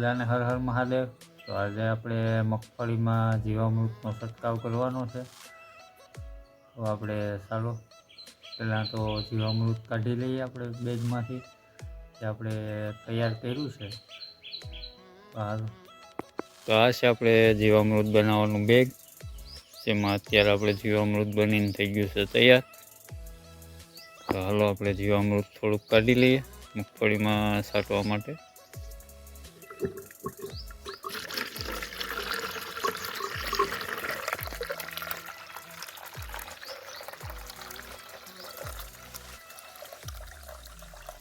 બધાને હર હર મહાદેવ. તો આજે આપણે મગફળીમાં જીવામૃતનો છંટકાવ કરવાનો છે. તો આપણે ચાલો, પહેલાં તો જીવામૃત કાઢી લઈએ આપણે બેગમાંથી, જે આપણે તૈયાર કર્યું છે. તો આ છે આપણે જીવામૃત બનાવવાનું બેગ, જેમાં અત્યારે આપણે જીવામૃત બનીને થઈ ગયું છે તૈયાર. તો હાલો, આપણે જીવામૃત થોડુંક કાઢી લઈએ, મગફળીમાં છાંટવા માટે.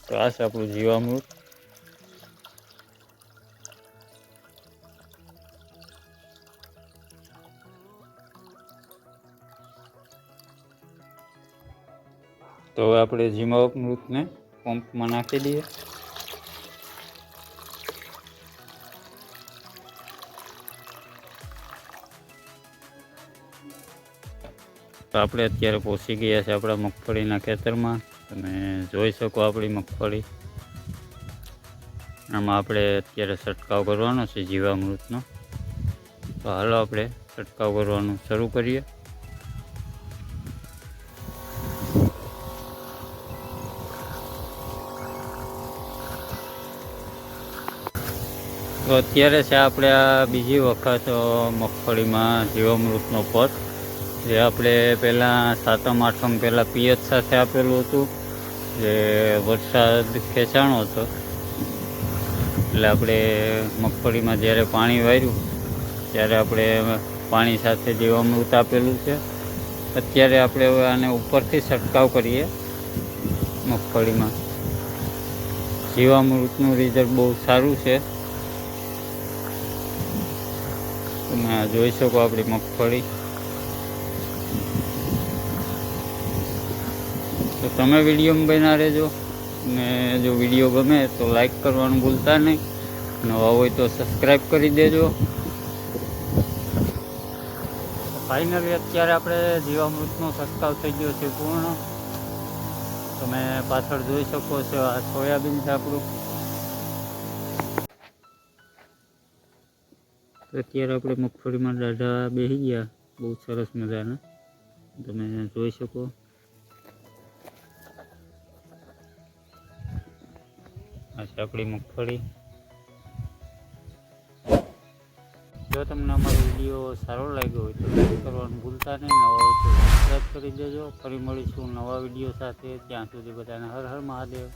તો આપણું જીવામૃત. તો હવે આપણે જીવામૃતને પંપમાં નાખી દઈએ. તો આપણે અત્યારે પહોંચી ગયા છે આપણા મગફળીના ખેતરમાં. તમે જોઈ શકો આપણી મગફળી. આમાં આપણે અત્યારે છંટકાવ કરવાનો છે જીવામૃતનો. તો હાલો આપણે છંટકાવ કરવાનું શરૂ કરીએ. તો અત્યારે છે આપણે આ બીજી વખત મગફળીમાં જીવામૃતનો પટ જે આપણે પહેલાં સાતમ આઠમ પહેલાં પિયત સાથે આપેલું હતું. જે વરસાદ ખેંચાણો હતો. એટલે આપણે મગફળીમાં જ્યારે પાણી વાર્યું, ત્યારે આપણે પાણી સાથે જીવામૃત આપેલું છે, અત્યારે આપણે હવે આને ઉપરથી છંટકાવ કરીએ મગફળીમાં. જીવામૃતનું રિઝલ્ટ બહુ સારું છે. તમે જોઈ શકો આપણી મગફળી. તો તમે વિડીયોમાં બના રહેજો. ને જો વીડિયો ગમે તો લાઈક કરવાનું ભૂલતા નહીં. નવા હોય તો સબસ્ક્રાઈબ કરી દેજો. ફાઇનલી અત્યારે આપણે જીવામૃતનો છંટકાવ થઈ ગયો છે પૂર્ણ. તમે પાછળ જોઈ શકો છો આ સોયાબીન છે અત્યારે આપણે મગફળીમાં દાઢા બેસી ગયા. બહુ સરસ મજાના. તમે જોઈ શકો. આ છે મગફળી. જો તમને અમારો વીડિયો સારો લાગ્યો હોય તો લાઈક કરવાનું ભૂલતા નહીં, નવા હોય તો સબસ્ક્રાઈબ કરી દેજો. ફરી મળીશું નવા વીડિયો સાથે. ત્યાં સુધી બધાને હર હર મહાદેવ.